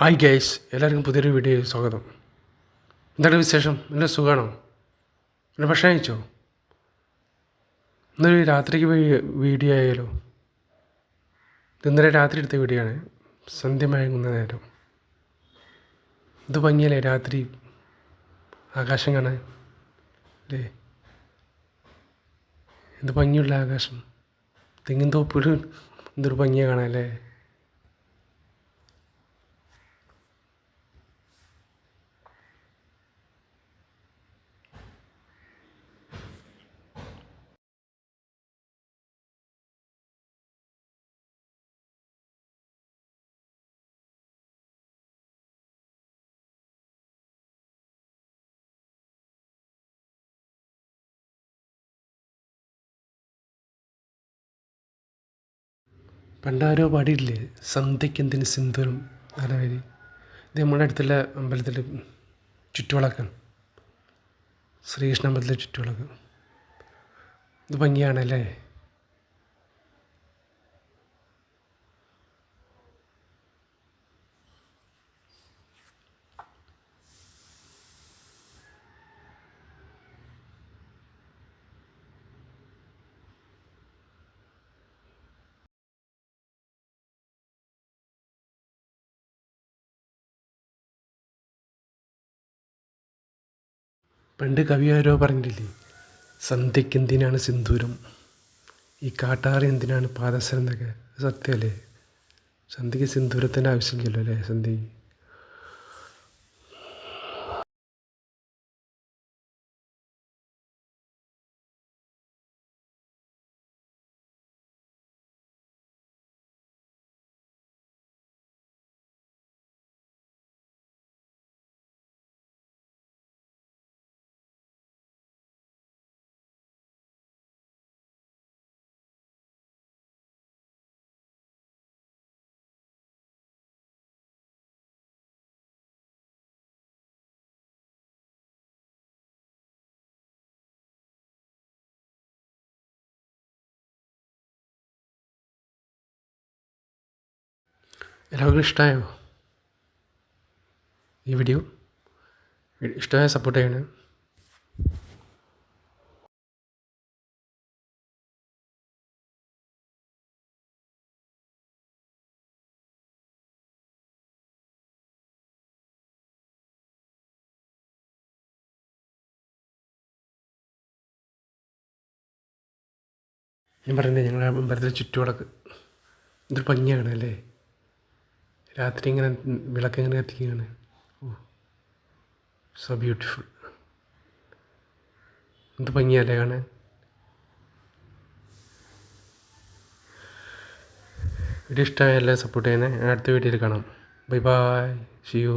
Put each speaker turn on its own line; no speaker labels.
Hi guys എല്ലാവർക്കും പുതിയൊരു video സ്വാഗതം. എന്താണ് വിശേഷം? എന്നെ സുഖമാണോ എന്നെ ഭക്ഷണം കഴിച്ചോ? ഇന്നൊരു രാത്രിക്ക് വീഡിയോ ആയാലോ? ഇന്നലെ രാത്രി എടുത്ത വീഡിയോ ആണ്. സന്ധ്യ മയങ്ങുന്ന നേരം. ഇത് ഭംഗിയല്ലേ രാത്രി. ആകാശം കാണാൻ. അല്ലേ? എന്ത് ഭംഗിയുള്ള ആകാശം. തെങ്ങിൻ തോപ്പിലും എന്തൊരു ഭംഗിയാണ് കാണാൻ അല്ലേ? പണ്ടാരോ പാടിയില്ലേ? സന്ധ്യയ്ക്കെന്തിന് സിന്ദൂരം? നല്ല പേര് ഇത് നമ്മുടെ അടുത്തുള്ള അമ്പലത്തിൽ ചുറ്റുവിളക്കാണ് ശ്രീകൃഷ്ണ അമ്പലത്തിലെ ചുറ്റുവിളക്ക്. ഇത് ഭംഗിയാണല്ലേ പണ്ട് കവി ആരോ പറഞ്ഞിട്ടില്ലേ? സന്ധ്യയ്ക്ക് എന്തിനാണ് സിന്ദൂരം? ഈ കാട്ടാറ് എന്തിനാണ് പാദസരം എന്നൊക്കെ. സത്യമല്ലേ? സന്ധ്യയ്ക്ക് സിന്ദൂരത്തിന്റെ ആവശ്യമില്ലല്ലോ അല്ലേ സന്ധ്യയ്ക്ക്? എല്ലാവർക്കും ഇഷ്ടമായോ? ഈ വീഡിയോ ഇഷ്ടമായ സപ്പോർട്ട് ചെയ്യണേ. ഞാൻ പറയുന്നത് ഞങ്ങളുടെ അമ്പലത്തിൽ ചുറ്റുവടക്ക് ഇതൊരു ഭംഗിയാണ് അല്ലേ രാത്രി ഇങ്ങനെ വിളക്ക് ഇങ്ങനെ കത്തിക്കുകയാണ്. ഓ സോ ബ്യൂട്ടിഫുൾ എന്ത് ഭംഗിയല്ലേ കാണാൻ. വീഡിയോ ഇഷ്ടമായ സപ്പോർട്ട് ചെയ്യുന്നത് അടുത്ത വീഡിയോയിൽ കാണാം. Bye bye Xi U